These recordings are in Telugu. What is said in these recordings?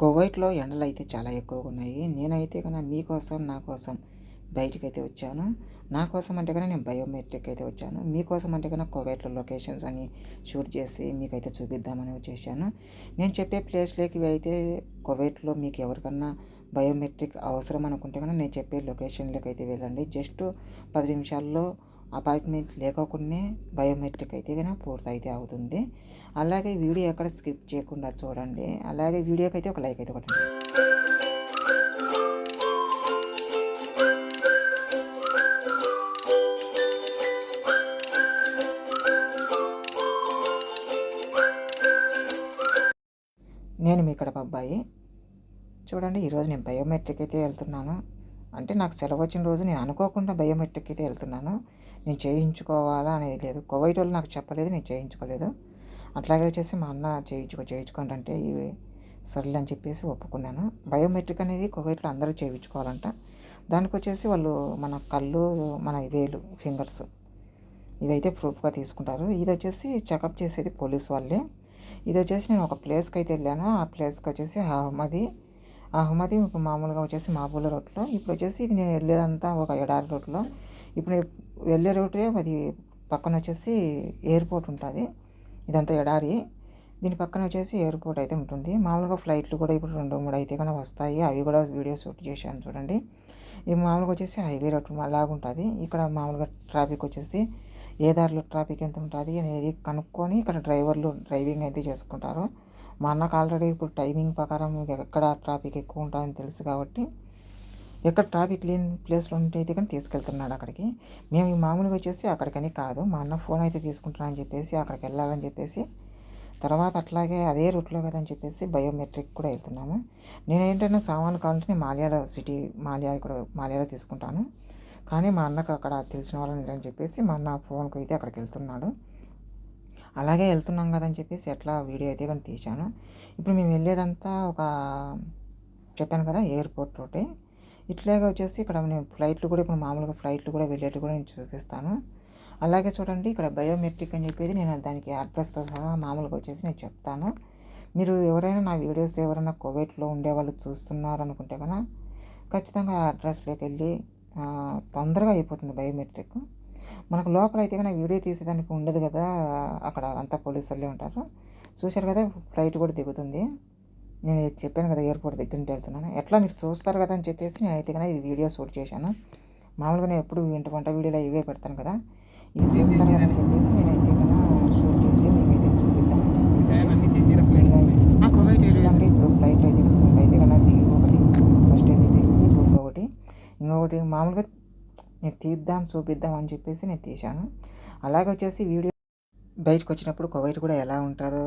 కువైట్లో ఎండలు అయితే చాలా ఎక్కువగా ఉన్నాయి నేనైతే కన్నా మీకోసం నా కోసం బయటికి అయితే వచ్చాను. నా కోసం అంటే కన్నా నేను బయోమెట్రిక్ అయితే వచ్చాను. మీకోసం అంటే కన్నా కువైట్లో లొకేషన్స్ అని షూట్ చేసి మీకైతే చూపిద్దామని వచ్చేసాను. నేను చెప్పే ప్లేస్లోకి అయితే కువైట్లో మీకు ఎవరికన్నా బయోమెట్రిక్ అవసరం అనుకుంటే కన్నా నేను చెప్పే లొకేషన్లోకి అయితే వెళ్ళండి. జస్ట్ పది నిమిషాల్లో అపాయింట్మెంట్ లేకోకుండా బయోమెట్రిక్ అయితే కనుక పూర్తయితే అవుతుంది. అలాగే వీడియో ఎక్కడ స్కిప్ చేయకుండా చూడండి. అలాగే వీడియోకి అయితే ఒక లైక్ అయితే కొట్టండి. నేను మీ కడప అబ్బాయి. చూడండి ఈరోజు నేను బయోమెట్రిక్ అయితే వెళ్తున్నాను. అంటే నాకు సెలవు వచ్చిన రోజు నేను అనుకోకుండా బయోమెట్రిక్ అయితే వెళ్తున్నాను. నేను చేయించుకోవాలా అనేది లేదు. కోవిడ్ వాళ్ళు నాకు చెప్పలేదు నేను చేయించుకోలేదు. అట్లాగే వచ్చేసి మా అన్న చేయించుకో చేయించుకోండి అంటే ఇవి సర్లే అని చెప్పేసి ఒప్పుకున్నాను. బయోమెట్రిక్ అనేది కోవిడ్లో అందరూ చేయించుకోవాలంట. దానికి వచ్చేసి వాళ్ళు మన కళ్ళు మన వేలు ఫింగర్స్ ఇవైతే ప్రూఫ్గా తీసుకుంటారు. ఇది వచ్చేసి చెకప్ చేసేది పోలీస్ వాళ్ళే. ఇది వచ్చేసి నేను ఒక ప్లేస్కి అయితే వెళ్ళాను. ఆ ప్లేస్కి వచ్చేసి మాది అహ్మది మామూలుగా వచ్చేసి మాబూల రోడ్లో. ఇప్పుడు వచ్చేసి ఇది నేను వెళ్ళేదంతా ఒక ఎడారి రోడ్లో. ఇప్పుడు వెళ్ళే రోడ్డే అది పక్కన వచ్చేసి ఎయిర్పోర్ట్ ఉంటుంది. ఇదంతా ఎడారి. దీని పక్కన వచ్చేసి ఎయిర్పోర్ట్ అయితే ఉంటుంది. మామూలుగా ఫ్లైట్లు కూడా ఇప్పుడు రెండు మూడు అయితే కన్నా వస్తాయి. అవి కూడా వీడియో షూట్ చేశాను చూడండి. ఇది మామూలుగా వచ్చేసి హైవే రోడ్ అలాగ ఉంటుంది. ఇక్కడ మామూలుగా ట్రాఫిక్ వచ్చేసి ఏ దారిలో ట్రాఫిక్ ఎంత ఉంటుంది అనేది కనుక్కొని ఇక్కడ డ్రైవర్లు డ్రైవింగ్ అయితే చేసుకుంటారు. మా అన్నకు ఆల్రెడీ ఇప్పుడు టైమింగ్ ప్రకారం ఎక్కడ ట్రాఫిక్ ఎక్కువ ఉంటుందని తెలుసు కాబట్టి ఎక్కడ ట్రాఫిక్ లేని ప్లేస్లో ఉంటే అయితే కానీ తీసుకెళ్తున్నాడు అక్కడికి. మేము మామూలుగా వచ్చేసి అక్కడికని కాదు. మా అన్న ఫోన్ అయితే తీసుకుంటున్నాను అని చెప్పేసి అక్కడికి వెళ్ళాలని చెప్పేసి తర్వాత అట్లాగే అదే రూట్లో కదా అని చెప్పేసి బయోమెట్రిక్ కూడా వెళ్తున్నాము. నేను ఏంటంటే సామాన్లు కావాలంటే నేను మాల్యాలో సిటీ మాల్యా ఇక్కడ మాల్యాలో తీసుకుంటాను. కానీ మా అన్నకు అక్కడ తెలిసిన వాళ్ళని అని చెప్పేసి మా అన్న ఫోన్కి అయితే అక్కడికి వెళ్తున్నాడు. అలాగే వెళ్తున్నాం కదని చెప్పేసి ఎట్లా వీడియో అయితే కానీ తీశాను. ఇప్పుడు మేము వెళ్ళేదంతా ఒక చెప్పాను కదా ఎయిర్పోర్ట్ తోటి. ఇట్లాగే వచ్చేసి ఇక్కడ నేను ఫ్లైట్లు కూడా ఇప్పుడు మామూలుగా ఫ్లైట్లు కూడా వెళ్ళేట్టు కూడా నేను చూపిస్తాను. అలాగే చూడండి ఇక్కడ బయోమెట్రిక్ అని చెప్పేది నేను దానికి అడ్రస్తో సహా మామూలుగా వచ్చేసి నేను చెప్తాను. మీరు ఎవరైనా నా వీడియోస్ ఎవరైనా కోవిడ్లో ఉండేవాళ్ళు చూస్తున్నారు అనుకుంటే కనుక ఖచ్చితంగా ఆ అడ్రస్లోకి వెళ్ళి తొందరగా అయిపోతుంది బయోమెట్రిక్ మనకు లోపల అయితే కానీ వీడియో తీసేదానికి ఉండదు కదా అక్కడ అంతా పోలీసు వాళ్ళే ఉంటారు. చూశారు కదా ఫ్లైట్ కూడా దిగుతుంది. నేను చెప్పాను కదా ఎయిర్పోర్ట్ దగ్గర నుంచి వెళ్తున్నాను. ఎట్లా మీరు చూస్తారు కదా అని చెప్పేసి నేనైతే కానీ ఇది వీడియో షూట్ చేశాను. మామూలుగా నేను ఎప్పుడు ఇంటి వంట వీడియోలో ఇవే పెడతాను కదా ఇవి చూస్తారు కదా అని చెప్పేసి నేనైతే కన్నా షూట్ చేసి మీకైతే చూపిద్దామని చెప్పేసి ఇప్పుడు ఫ్లైట్ అయితే అయితే కన్నా దిగి ఒకటి ఫస్ట్ అయితే దిగింది ఇంకొకటి. ఇంకొకటి మామూలుగా నేను తీద్దాం చూపిద్దాం అని చెప్పేసి నేను తీశాను. అలాగే వచ్చేసి వీడియో బయటకు వచ్చినప్పుడు కోవైట్ కూడా ఎలా ఉంటుందో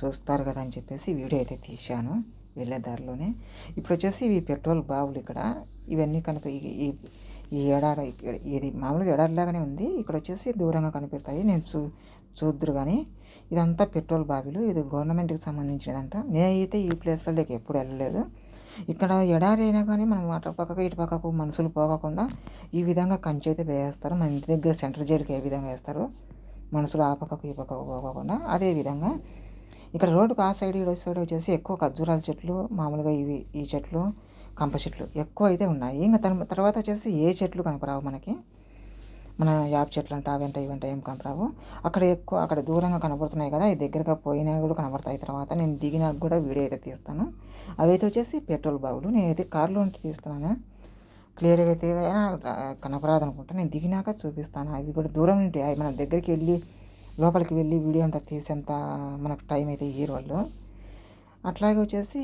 చూస్తారు కదా అని చెప్పేసి వీడియో అయితే తీశాను వెళ్ళే దారిలోనే. ఇప్పుడు వచ్చేసి ఇవి పెట్రోల్ బావులు ఇక్కడ. ఇవన్నీ కనుక ఈ ఈ ఎడార ఇది మామూలుగా ఎడారిలాగానే ఉంది. ఇక్కడ వచ్చేసి దూరంగా కనిపెడతాయి. నేను చూ చూద్దరు కానీ ఇదంతా పెట్రోల్ బావిలు. ఇది గవర్నమెంట్కి సంబంధించినదంట. నేనైతే ఈ ప్లేస్లలోకి ఎప్పుడు వెళ్ళలేదు. ఇక్కడ ఎడారి అయినా కానీ మనం అటు పక్కకు ఇటు పక్కకు మనుషులు పోగకుండా ఈ విధంగా కంచె అయితే వేస్తారు. మన ఇంటి దగ్గర సెంటర్ జైలుకి ఏ విధంగా వేస్తారు? మనుషులు ఆ పక్కకు ఈ పక్కకు పోగకుండా అదే విధంగా ఇక్కడ రోడ్డుకు ఆ సైడ్ ఈ సైడ్ వచ్చేసి ఎక్కువ ఖర్జూరాల చెట్లు మామూలుగా ఇవి ఈ చెట్లు కంప చెట్లు ఎక్కువ అయితే ఉన్నాయి. ఇంకా తర్వాత వచ్చేసి ఏ చెట్లు కనపరావు మనకి? మన యాప్ చెట్లు అంట అవంట ఇవంట ఏం కనపరావు అక్కడ ఎక్కువ అక్కడ దూరంగా కనబడుతున్నాయి కదా ఈ దగ్గరగా పోయినా కూడా కనబడతాయి తర్వాత. నేను దిగినాక కూడా వీడియో అయితే తీస్తాను. అవి అయితే వచ్చేసి పెట్రోల్ బావులు. నేనైతే కార్లో నుంచి తీస్తున్నాను. క్లియర్గా అయితే కనపరాదు అనుకుంటా నేను దిగినాక చూపిస్తాను. అవి కూడా దూరం నుండి అవి మన దగ్గరికి వెళ్ళి లోపలికి వెళ్ళి వీడియో అంతా తీసేంత మనకు టైం అయితే ఇయ్యరు వాళ్ళు. అట్లాగే వచ్చేసి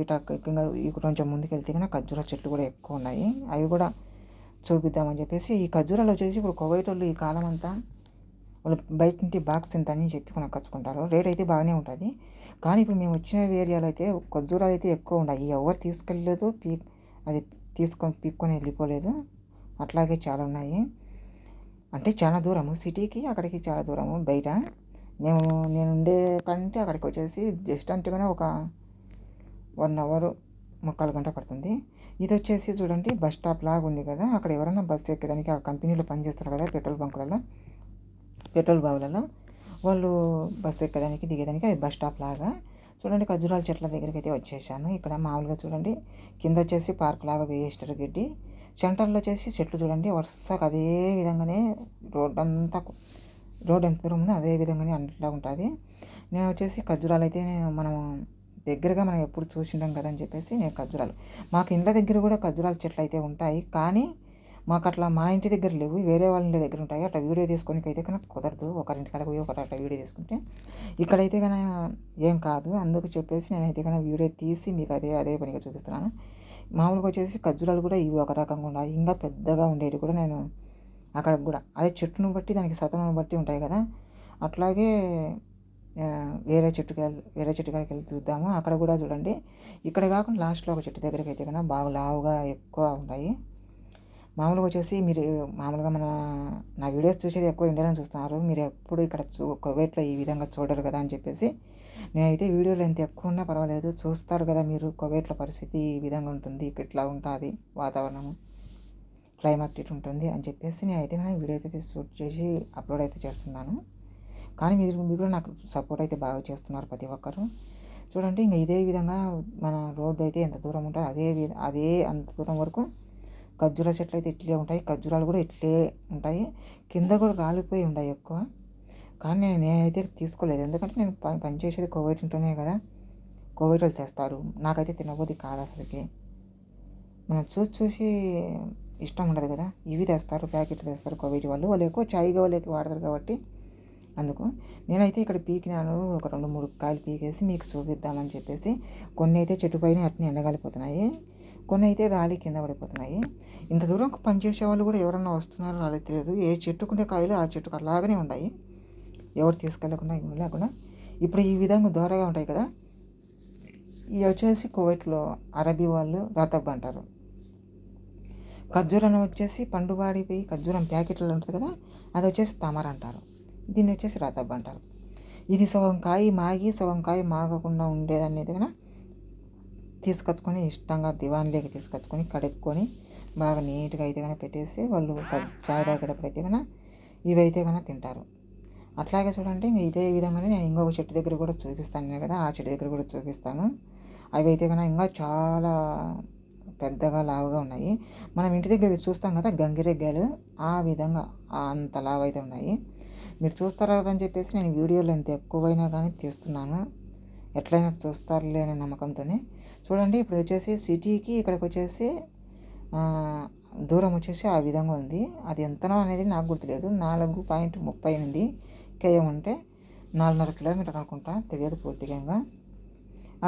ఇట కొంచెం ముందుకు వెళ్తే కన్నా ఖర్జూర చెట్లు కూడా ఎక్కువ ఉన్నాయి. అవి కూడా చూపిద్దామని చెప్పేసి ఈ ఖర్జూరాలు వచ్చేసి ఇప్పుడు కోవైట్ వాళ్ళు ఈ కాలం అంతా వాళ్ళు బయట నుండి బాక్స్ ఇంత అని చెప్పి కొనక్కొచ్చుకుంటారు. రేట్ అయితే బాగానే ఉంటుంది. కానీ ఇప్పుడు మేము వచ్చిన ఏరియాలో అయితే ఖర్జూరాలు అయితే ఎక్కువ ఉన్నాయి. ఎవరు తీసుకెళ్ళలేదు పీ అది తీసుకొని పీక్కొని వెళ్ళిపోలేదు. అట్లాగే చాలా ఉన్నాయి. అంటే చాలా దూరము. సిటీకి అక్కడికి చాలా దూరము బయట. మేము నేను ఉండే కంటే అక్కడికి వచ్చేసి జస్ట్ అంటే ఒక వన్ అవర్ ముక్కాలు గంట పడుతుంది. ఇది వచ్చేసి చూడండి బస్ స్టాప్ లాగా ఉంది కదా. అక్కడ ఎవరైనా బస్సు ఎక్కేదానికి ఆ కంపెనీలో పనిచేస్తారు కదా పెట్రోల్ బంకులలో పెట్రోల్ బావులలో. వాళ్ళు బస్సు ఎక్కడానికి దిగేదానికి అది బస్ స్టాప్ లాగా. చూడండి ఖర్జూరాల చెట్ల దగ్గరికి అయితే వచ్చేసాను. ఇక్కడ మామూలుగా చూడండి కింద వచ్చేసి పార్క్ లాగా వేస్తారు గడ్డి. సెంటర్లో వచ్చేసి చెట్లు చూడండి వరుసగా అదే విధంగానే రోడ్ అంతా రోడ్ ఎంత దూరం ఉందో అదే విధంగానే అన్నిట్లా ఉంటుంది. నేను వచ్చేసి ఖజురాలు అయితే నేను మనం దగ్గరగా మనం ఎప్పుడు చూసింటాం కదా అని చెప్పేసి నేను ఖర్జూరాలు. మాకు ఇండ్ల దగ్గర కూడా ఖర్జూరాల చెట్లు అయితే ఉంటాయి. కానీ మాకు అట్లా మా ఇంటి దగ్గర లేవు. వేరే వాళ్ళ ఇంటి దగ్గర ఉంటాయి. అట్లా వీడియో తీసుకొని అయితే కనుక కుదరదు. ఒకరింటి కాడ పోయి ఒకటి అట్లా వీడియో తీసుకుంటే. ఇక్కడైతే కనుక ఏం కాదు. అందుకు చెప్పేసి నేనైతే కనుక వీడియో తీసి మీకు అదే అదే పనిగా చూపిస్తున్నాను. మామూలుగా వచ్చేసి ఖర్జూరాలు కూడా ఇవి ఒక రకంగా ఉన్నాయి ఇంకా పెద్దగా ఉండేవి కూడా నేను అక్కడ కూడా. అదే చెట్టును బట్టి దానికి సతనం బట్టి ఉంటాయి కదా. అట్లాగే వేరే చెట్టుకి వేరే చెట్టు కాడికి వెళ్ళి చూద్దాము. అక్కడ కూడా చూడండి. ఇక్కడ కాకుండా లాస్ట్లో ఒక చెట్టు దగ్గరికి అయితే కన్నా బాగా లావుగా ఎక్కువ ఉన్నాయి మామూలుగా వచ్చేసి మీరు మామూలుగా మన నా వీడియోస్ చూసేది ఎక్కువ ఇండియాలో చూస్తున్నారు. మీరు ఎప్పుడు ఇక్కడ చూ ఈ విధంగా చూడరు కదా అని చెప్పేసి నేనైతే వీడియోలు ఎంత ఎక్కువ ఉన్నా పర్వాలేదు. చూస్తారు కదా మీరు కోవేట్ల పరిస్థితి ఈ విధంగా ఉంటుంది ఇట్లా ఉంటుంది వాతావరణం క్లైమేట్ ఇటు ఉంటుంది అని చెప్పేసి నేనైతే వీడియో అయితే షూట్ చేసి అప్లోడ్ అయితే చేస్తున్నాను. కానీ మీరు మీరు కూడా నాకు సపోర్ట్ అయితే బాగా చేస్తున్నారు ప్రతి ఒక్కరు. చూడండి ఇంకా ఇదే విధంగా మన రోడ్డు అయితే ఎంత దూరం ఉంటుంది అదే అదే అంత దూరం వరకు ఖర్జూర చెట్లు అయితే ఇట్లే ఉంటాయి. ఖర్జూరాలు కూడా ఇట్లే ఉంటాయి. కింద కూడా రాలిపోయి ఉన్నాయి ఎక్కువ. కానీ నేను నేనైతే తీసుకోలేదు. ఎందుకంటే నేను పని చేసేది కోవిడ్ ఉంటేనే కదా. కోవిడ్ వాళ్ళు తెస్తారు. నాకైతే తినబోది కాదు అసలుకి. మనం చూసి చూసి ఇష్టం ఉండదు కదా. ఇవి తెస్తారు ప్యాకెట్లు తెస్తారు కోవిడ్ వాళ్ళు. వాళ్ళు ఎక్కువ చాయ్గా వాళ్ళకి వాడతారు కాబట్టి అందుకు నేనైతే ఇక్కడ పీకినాను ఒక రెండు మూడు కాయలు పీకేసి మీకు చూపిద్దామని చెప్పేసి. కొన్ని అయితే చెట్టు పైన అట్నే ఎండగలిపోతున్నాయి. కొన్ని అయితే రాలి కింద పడిపోతున్నాయి. ఇంత దూరం పనిచేసే వాళ్ళు కూడా ఎవరన్నా వస్తున్నారో రాలేదు తెలియదు. ఏ చెట్టుకుండే కాయలు ఆ చెట్టుకు అలాగనే ఉన్నాయి ఎవరు తీసుకెళ్ళకుండా లేకుండా. ఇప్పుడు ఈ విధంగా దూరంగా ఉంటాయి కదా. ఇవి వచ్చేసి కోవైట్లో అరబీ వాళ్ళు రతబ్ అంటారు ఖర్జూరం వచ్చేసి పండు వాడిపోయి ఖర్జూరం ప్యాకెట్లు ఉంటుంది కదా అది వచ్చేసి తమర అంటారు. దీన్ని వచ్చేసి రాతబ్బ అంటారు. ఇది సగం కాయ మాగి సగం కాయ మాగకుండా ఉండేదనేది కదా. తీసుకొచ్చుకొని ఇష్టంగా దివాన్లోకి తీసుకొచ్చుకొని కడుక్కొని బాగా నీట్గా అయితే కనుక పెట్టేసి వాళ్ళు చాయ్ తాగేటప్పుడు అయితే కనుక ఇవైతే కనుక తింటారు. అట్లాగే చూడండి ఇదే విధంగానే నేను ఇంకొక చెట్టు దగ్గర కూడా చూపిస్తాను. కదా ఆ చెట్టు దగ్గర కూడా చూపిస్తాను. అవి అయితే కనుక ఇంకా చాలా పెద్దగా లావుగా ఉన్నాయి. మనం ఇంటి దగ్గర చూస్తాం కదా గంగిరెగ్గాలు ఆ విధంగా అంత లావు అయితే ఉన్నాయి. మీరు చూస్తారా కదా అని చెప్పేసి నేను వీడియోలు ఎంత ఎక్కువైనా కానీ తీస్తున్నాను. ఎట్లయినా చూస్తారులే అనే నమ్మకంతోనే. చూడండి ఇప్పుడు వచ్చేసి సిటీకి ఇక్కడికి వచ్చేసి దూరం వచ్చేసి ఆ విధంగా ఉంది. అది ఎంతనో అనేది నాకు గుర్తులేదు. నాలుగు పాయింట్ ముప్పై ఎనిమిది కేఎం ఉంటే నాలుగున్నర కిలోమీటర్ అనుకుంటా. తెలియదు పూర్తిగా.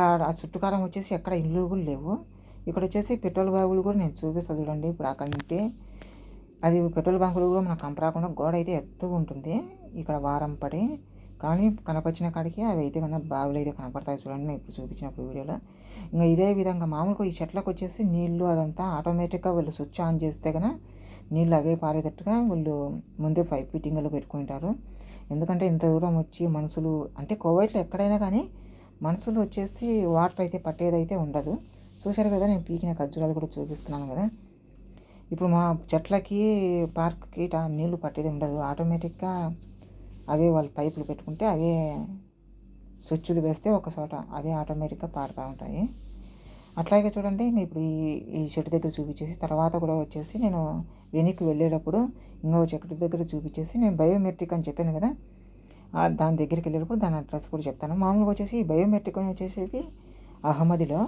ఆ చుట్టుకారం వచ్చేసి ఎక్కడ ఇల్లు కూడా లేవు. ఇక్కడ వచ్చేసి పెట్రోల్ బాబులు కూడా నేను చూపిస్తాను చూడండి. ఇప్పుడు అక్కడ నుండి అది పెట్రోల్ బంకులు కూడా మనకు కంపరాకుండా గోడ అయితే ఎత్తుగా ఉంటుంది ఇక్కడ వారం పడి. కానీ కనపరిచిన కాడికి అవి అయితే కన్నా బావులు అయితే కనపడతాయి చూడండి నేను ఇప్పుడు చూపించినప్పుడు వీడియోలో. ఇంకా ఇదే విధంగా మామూలుగా ఈ చెట్లకు వచ్చేసి నీళ్ళు అదంతా ఆటోమేటిక్గా వీళ్ళు స్విచ్ ఆన్ చేస్తే కనుక నీళ్ళు అవే పారేటట్టుగా వీళ్ళు ముందే పైప్ ఫిట్టింగ్లు పెట్టుకుంటారు. ఎందుకంటే ఇంత దూరం వచ్చి మనుషులు అంటే కోవైట్లో ఎక్కడైనా కానీ మనుషులు వచ్చేసి వాటర్ అయితే పట్టేదైతే ఉండదు. చూశారు కదా నేను పీకిన ఖర్జూరాలు కూడా చూపిస్తున్నాను కదా. ఇప్పుడు మా చెట్లకి పార్క్కి నీళ్ళు పట్టేది ఉండదు. ఆటోమేటిక్గా అవే వాళ్ళు పైపులు పెట్టుకుంటే అవే స్విచ్లు వేస్తే ఒక చోట అవే ఆటోమేటిక్గా పాడుతూ ఉంటాయి. అట్లాగే చూడండి ఇప్పుడు ఈ ఈ చెట్టు దగ్గర చూపించేసి తర్వాత కూడా వచ్చేసి నేను వెనక్కి వెళ్ళేటప్పుడు ఇంకో చెట్టు దగ్గర చూపించేసి నేను బయోమెట్రిక్ అని చెప్పాను కదా దాని దగ్గరికి వెళ్ళేటప్పుడు దాని అడ్రస్ కూడా చెప్తాను. మామూలుగా వచ్చేసి బయోమెట్రిక్ అని వచ్చేసి అహ్మదిలో.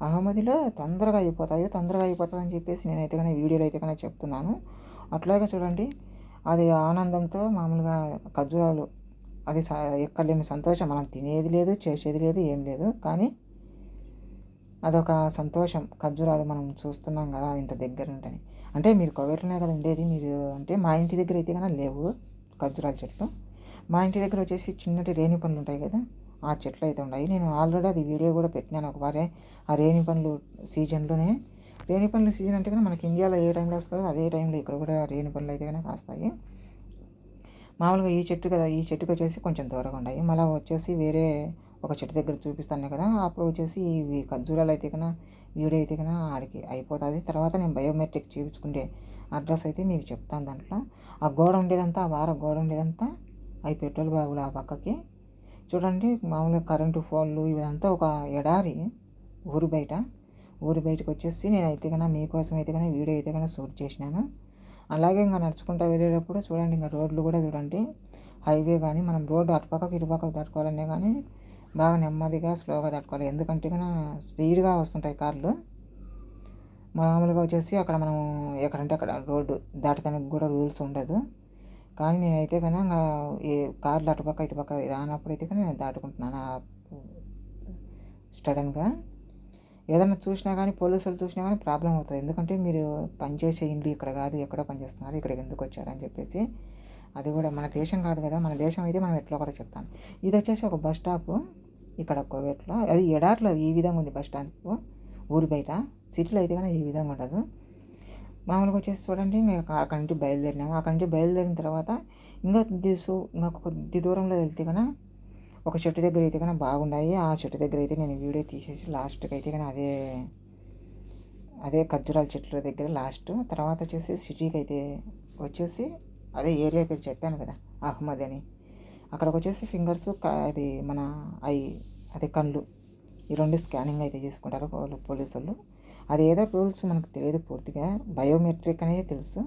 అహమ్మదిలో తొందరగా అయిపోతాయి తొందరగా అయిపోతుందని చెప్పేసి నేనైతే కానీ వీడియోలో అయితే కానీ చెప్తున్నాను. అట్లాగే చూడండి అది ఆనందంతో మామూలుగా ఖర్జూరాలు అది ఎక్కలేని సంతోషం మనం తినేది లేదు చేసేది లేదు ఏం లేదు. కానీ అదొక సంతోషం ఖర్జూరాలు మనం చూస్తున్నాం కదా ఇంత దగ్గర ఉంటని. అంటే మీరు కోవేట్లోనే కదా ఉండేది మీరు అంటే మా ఇంటి దగ్గర అయితే కానీ లేవు ఖర్జూరాల చెట్లు. మా ఇంటి దగ్గర వచ్చేసి చిన్నటి రేణి పనులు ఉంటాయి కదా ఆ చెట్లు అయితే ఉన్నాయి. నేను ఆల్రెడీ అది వీడియో కూడా పెట్టినాను ఒకవారే. ఆ రేణి పండ్లు సీజన్లోనే రేణి పండ్ల సీజన్ అంటే కానీ మనకి ఇండియాలో ఏ టైంలో వస్తుందో అదే టైంలో ఇక్కడ కూడా రేణి పండ్లు అయితే కానీ కాస్తాయి. మామూలుగా ఈ చెట్టు కదా ఈ చెట్టుకు వచ్చేసి కొంచెం దూరంగా ఉన్నాయి. మళ్ళీ వచ్చేసి వేరే ఒక చెట్టు దగ్గర చూపిస్తాను కదా అప్పుడు వచ్చేసి ఇవి ఖర్జూరాలు అయితే కన్నా వీడియో అయితే కన్నా ఆడికి అయిపోతుంది. తర్వాత నేను బయోమెట్రిక్ చూపించుకుంటే అడ్రస్ అయితే మీకు చెప్తాను దాంట్లో. ఆ గోడ ఉండేదంతా ఆ వార గోడ ఉండేదంతా అవి పెట్రోల్ బాబులు ఆ పక్కకి. చూడండి మామూలుగా కరెంటు ఫోన్లు ఇదంతా ఒక ఎడారి ఊరు బయట. ఊరు బయటకు వచ్చేసి నేను అయితే కన్నా మీకోసం అయితే కన్నా వీడియో అయితే కన్నా షూట్ చేసినాను. అలాగే ఇంకా నడుచుకుంటూ వెళ్ళేటప్పుడు చూడండి ఇంకా రోడ్లు కూడా చూడండి. హైవే కానీ మనం రోడ్డు అటుపక్కకు ఇటుపక్కకు దాటుకోవాలనే కానీ బాగా నెమ్మదిగా స్లోగా తట్టుకోవాలి ఎందుకంటే కన్నా స్పీడ్గా వస్తుంటాయి కార్లు. మామూలుగా వచ్చేసి అక్కడ మనం ఎక్కడంటే అక్కడ రోడ్డు దాటడానికి కూడా రూల్స్ ఉండదు. కానీ నేనైతే కనుక ఈ కార్లు అటుపక్క ఇటుపక్క రానప్పుడు అయితే కానీ నేను దాటుకుంటున్నాను. సడన్గా ఏదైనా చూసినా కానీ పోలీసులు చూసినా కానీ ప్రాబ్లం అవుతుంది. ఎందుకంటే మీరు పనిచేసే ఇండ్లు ఇక్కడ కాదు ఎక్కడో పనిచేస్తున్నారు ఇక్కడికి ఎందుకు వచ్చారని చెప్పేసి అది కూడా మన దేశం కాదు కదా మన దేశం అయితే మనం ఎట్లా కూడా చెప్తాను ఇది వచ్చేసి ఒక బస్ స్టాప్. ఇక్కడ కోవేట్లో అది ఎడార్లో ఈ విధంగా ఉంది బస్ స్టాండ్ ఊరు బయట సిటీలో అయితే కానీ ఈ విధంగా ఉండదు. మామూలుగా వచ్చేసి చూడండి మేము అక్కడి నుంచి బయలుదేరినాము. అక్కడి నుంచి బయలుదేరిన తర్వాత ఇంకా దిసు ఇంకా కొద్ది దూరంలో వెళ్తే కన్నా ఒక చెట్టు దగ్గర అయితే కన్నా బాగున్నాయి ఆ చెట్టు దగ్గర అయితే నేను వీడియో తీసేసి లాస్ట్కి అయితే కానీ అదే అదే ఖర్జూరాల చెట్ల దగ్గర లాస్ట్ తర్వాత వచ్చేసి సిటీకి అయితే వచ్చేసి అదే ఏరియా పేరు చెప్పాను కదా అహ్మద్ అని. అక్కడికి వచ్చేసి ఫింగర్స్ అది మన ఐ అదే కళ్ళు ఈ రెండు స్కానింగ్ అయితే చేసుకుంటారు పోలీసు వాళ్ళు. అది ఏదో రూల్స్ మనకు తెలియదు పూర్తిగా. బయోమెట్రిక్ అనేది తెలుసు.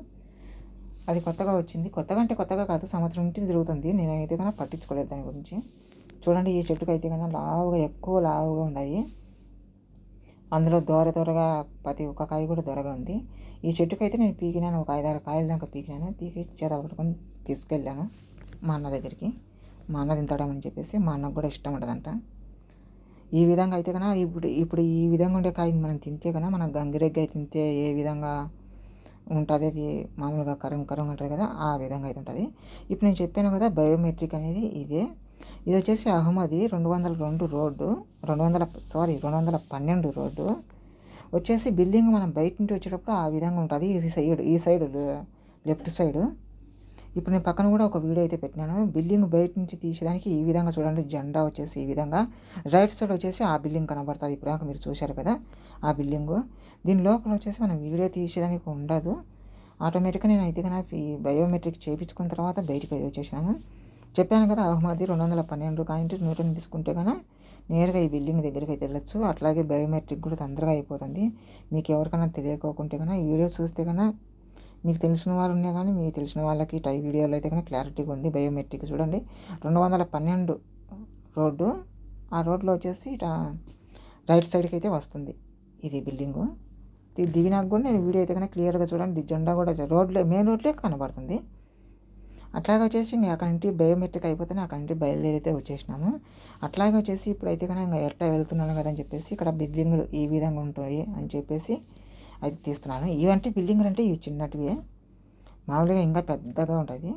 అది కొత్తగా వచ్చింది. కొత్తగా అంటే కొత్తగా కాదు సంవత్సరం నుంచి జరుగుతుంది. నేనైతే కన్నా పట్టించుకోలేదు దాని గురించి. చూడండి ఈ చెట్టుకు అయితే కన్నా లావుగా ఎక్కువ లావుగా ఉన్నాయి. అందులో దూర దూరగా ప్రతి ఒక్క కాయ కూడా దొరగా ఉంది. ఈ చెట్టుకైతే అయితే నేను పీకినాను. ఒక ఐదారు కాయల దాకా పీకినాను. పీకి చేత పట్టుకొని తీసుకెళ్ళాను మా అన్న దగ్గరికి. మా అన్న తింటాడమని చెప్పేసి మా అన్నకు కూడా ఇష్టం ఉంటుందంట ఈ విధంగా అయితే కన్నా ఇప్పుడు ఇప్పుడు ఈ విధంగా ఉండే కాయని మనం తింటే కన్నా మనం గంగిరెగ్గాయ తింటే ఏ విధంగా ఉంటుంది? అది మామూలుగా కరం కరం ఉంటుంది కదా ఆ విధంగా అయితే ఉంటుంది. ఇప్పుడు నేను చెప్పాను కదా బయోమెట్రిక్ అనేది ఇదే. ఇది వచ్చేసి అహ్మది రెండు వందల రెండు రోడ్డు రెండు వందల సారీ రెండు వందల పన్నెండు రోడ్డు. వచ్చేసి బిల్డింగ్ మనం బయట నుంచి వచ్చేటప్పుడు ఆ విధంగా ఉంటుంది. ఈ సైడ్ ఈ సైడ్ లెఫ్ట్ సైడ్. ఇప్పుడు నేను పక్కన కూడా ఒక వీడియో అయితే పెట్టినాను. బిల్డింగ్ బయట నుంచి తీసేదానికి ఈ విధంగా చూడండి జెండా వచ్చేసి ఈ విధంగా. రైట్ సైడ్ వచ్చేసి ఆ బిల్డింగ్ కనబడుతుంది. ఇప్పుడు మీరు చూశారు కదా ఆ బిల్డింగు దీని లోపల వచ్చేసి మనం వీడియో తీసేదానికి ఉండదు. ఆటోమేటిక్గా నేను అయితే కన్నా ఈ బయోమెట్రిక్ చేయించుకున్న తర్వాత బయటకు వచ్చేసాను చెప్పాను కదా అహ్మది రెండు వందల పన్నెండు కానీ నూట తీసుకుంటే కన్నా నేరుగా ఈ బిల్డింగ్ దగ్గరికి అయితే వెళ్ళొచ్చు. అట్లాగే బయోమెట్రిక్ కూడా తొందరగా అయిపోతుంది. మీకు ఎవరికైనా తెలియకోకుంటే కన్నా ఈ వీడియో చూస్తే కన్నా మీకు తెలిసిన వాళ్ళు ఉన్నా కానీ మీకు తెలిసిన వాళ్ళకి టై వీడియోలో అయితే కానీ క్లారిటీగా ఉంది. బయోమెట్రిక్ చూడండి. రెండు వందల పన్నెండు రోడ్డు. ఆ రోడ్లో వచ్చేసి ఇట రైట్ సైడ్కి అయితే వస్తుంది ఇది బిల్డింగు. దిగినాక కూడా నేను వీడియో అయితే కానీ క్లియర్గా చూడండి. జెండా కూడా రోడ్లో మెయిన్ రోడ్లే కనబడుతుంది. అట్లాగే వచ్చేసి నేను అక్కడి నుంచి బయోమెట్రిక్ అయిపోతేనే అక్కడి నుంచి బయలుదేరితే వచ్చేసినాము. అట్లాగే వచ్చేసి ఇప్పుడైతే కానీ ఇంకా ఎట్లా వెళ్తున్నాను కదా అని చెప్పేసి ఇక్కడ బిల్డింగ్లు ఈ విధంగా ఉంటాయి అని చెప్పేసి అది తీస్తున్నాను. ఇవంటే బిల్డింగ్లు అంటే ఇవి చిన్నటివి. మామూలుగా ఇంకా పెద్దగా ఉంటుంది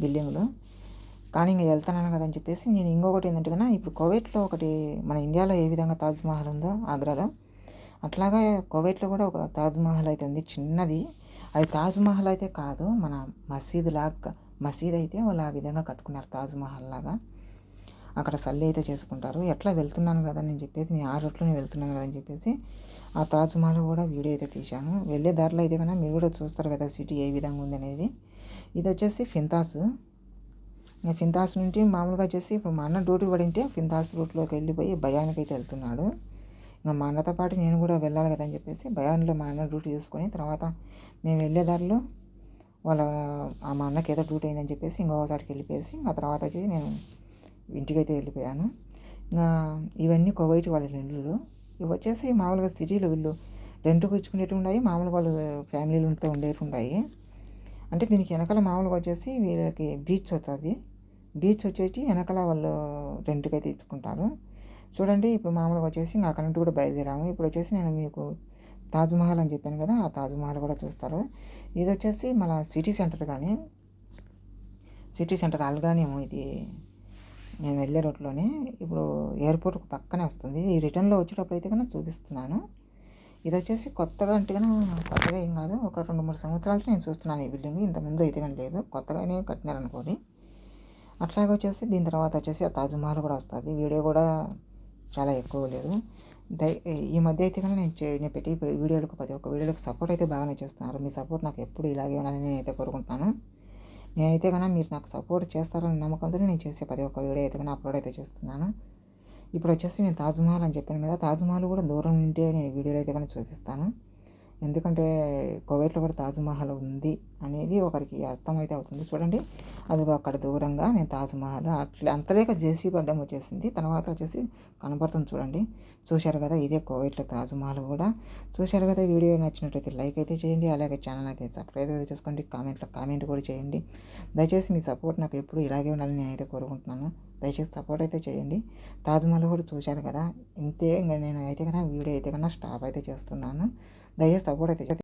బిల్డింగ్లు. కానీ ఇంకా వెళ్తున్నాను కదా అని చెప్పేసి నేను ఇంకొకటి ఏంటంటే ఇప్పుడు కోవేట్లో ఒకటి మన ఇండియాలో ఏ విధంగా తాజ్మహల్ ఉందో ఆగ్రాలో అట్లాగా కోవేట్లో కూడా ఒక తాజ్మహల్ అయితే ఉంది చిన్నది. అది తాజ్మహల్ అయితే కాదు మన మసీదు లాగా మసీద్ అయితే వాళ్ళు ఆ విధంగా కట్టుకున్నారు తాజ్మహల్ లాగా. అక్కడ సల్లి అయితే చేసుకుంటారు. ఎట్లా వెళ్తున్నాను కదా నేను చెప్పేసి నేను ఆ రూట్లోనే వెళ్తున్నాను కదా అని చెప్పేసి ఆ తాజ్మహల్ కూడా వీడియో అయితే తీశాను. వెళ్ళే దారిలో అయితే కన్నా మీరు కూడా చూస్తారు కదా సిటీ ఏ విధంగా ఉంది అనేది ఇది వచ్చేసి ఫింతాస్. ఫింతాస్ నుంచి మామూలుగా వచ్చేసి ఇప్పుడు మా అన్న డ్యూటీ పడింటే ఫింతాస్ రూట్లోకి వెళ్ళిపోయి భయానికి అయితే వెళ్తున్నాడు. ఇంకా మా అన్నతో పాటు నేను కూడా వెళ్ళాలి కదా అని చెప్పేసి భయాన్లో మా అన్న డ్యూటీ చూసుకొని తర్వాత మేము వెళ్ళే దారిలో వాళ్ళ మా అన్నకి ఏదో డ్యూటీ అయిందని చెప్పేసి ఇంకోసారికి వెళ్ళిపోయేసి ఆ తర్వాత వచ్చేసి నేను ఇంటికైతే వెళ్ళిపోయాను. ఇంకా ఇవన్నీ కోవైట్ వాళ్ళ ఇల్లు ఇవి వచ్చేసి మామూలుగా సిటీలో వీళ్ళు రెంట్కి ఇచ్చుకునేవి ఉన్నాయి మామూలుగా వాళ్ళు ఫ్యామిలీలతో ఉండేవి ఉన్నాయి అంటే దీనికి వెనకాల మామూలుగా వచ్చేసి వీళ్ళకి బీచ్ వస్తుంది బీచ్ వచ్చేసి వెనకాల వాళ్ళు రెంట్కి అయితే ఇచ్చుకుంటారు చూడండి ఇప్పుడు మామూలుగా వచ్చేసి ఇంకా అక్కడ నుండి కూడా బయలుదేరాము. ఇప్పుడు వచ్చేసి నేను మీకు తాజ్మహల్ అని చెప్పాను కదా ఆ తాజ్మహల్ కూడా చూస్తారు. ఇది వచ్చేసి మన సిటీ సెంటర్ కానీ సిటీ సెంటర్ అల్గానేమో ఇది నేను వెళ్ళే రోడ్లోనే ఇప్పుడు ఎయిర్పోర్ట్ పక్కనే వస్తుంది. ఈ రిటర్న్లో వచ్చేటప్పుడు అయితే కన్నా చూపిస్తున్నాను. ఇది వచ్చేసి కొత్తగా అంటే కన్నా కొత్తగా ఏం కాదు. ఒక రెండు మూడు సంవత్సరాలకి నేను చూస్తున్నాను ఈ బిల్డింగ్. ఇంతకుముందు అయితే కానీ లేదు. కొత్తగానే కట్టినారనుకోని అట్లాగే వచ్చేసి దీని తర్వాత వచ్చేసి ఆ తాజ్మహల్ కూడా వస్తుంది. వీడియో కూడా చాలా ఎక్కువ లేదు. దై ఈ మధ్య అయితే కానీ నేను నేను పెట్టి వీడియోలకు ప్రతి ఒక్క వీడియోలకు సపోర్ట్ అయితే బాగానే చేస్తున్నారు. మీ సపోర్ట్ నాకు ఎప్పుడు ఇలాగే ఉండాలని నేను అయితే కోరుకుంటున్నాను. నేనైతే కన్నా మీరు నాకు సపోర్ట్ చేస్తారని నమ్మకంతో నేను చేసే ప్రతి ఒక్క వీడియో అయితే కన్నా అప్లోడ్ అయితే చేస్తున్నాను. ఇప్పుడు వచ్చేసి నేను తాజ్మహల్ అని చెప్పాను కదా తాజ్మహల్ కూడా దూరం నుండి నేను వీడియోలో అయితే కానీ చూపిస్తాను. ఎందుకంటే కువైట్లో కూడా తాజ్మహల్ ఉంది అనేది ఒకరికి అర్థమైతే అవుతుంది. చూడండి అదిగో అక్కడ దూరంగా నేను తాజ్మహల్ అట్లా అంతలేక జేసీ పడ్డం వచ్చేసింది. తర్వాత వచ్చేసి కనబడుతుంది చూడండి. చూశారు కదా ఇదే కువైట్లో తాజ్మహల్ కూడా. చూశారు కదా వీడియో నచ్చినట్లయితే లైక్ అయితే చేయండి. అలాగే ఛానల్ అయితే సబ్స్క్రైబ్ అయితే చేసుకోండి. కామెంట్లో కామెంట్ కూడా చేయండి. దయచేసి మీ సపోర్ట్ నాకు ఎప్పుడు ఇలాగే ఉండాలని నేనైతే కోరుకుంటున్నాను. దయచేసి సపోర్ట్ అయితే చేయండి. తాజ్మహల్ కూడా చూశారు కదా ఇంతే ఇంకా నేను అయితే కన్నా వీడియో అయితే కన్నా స్టాప్ అయితే చేస్తున్నాను. దయచేసి సపోర్ట్ అయితే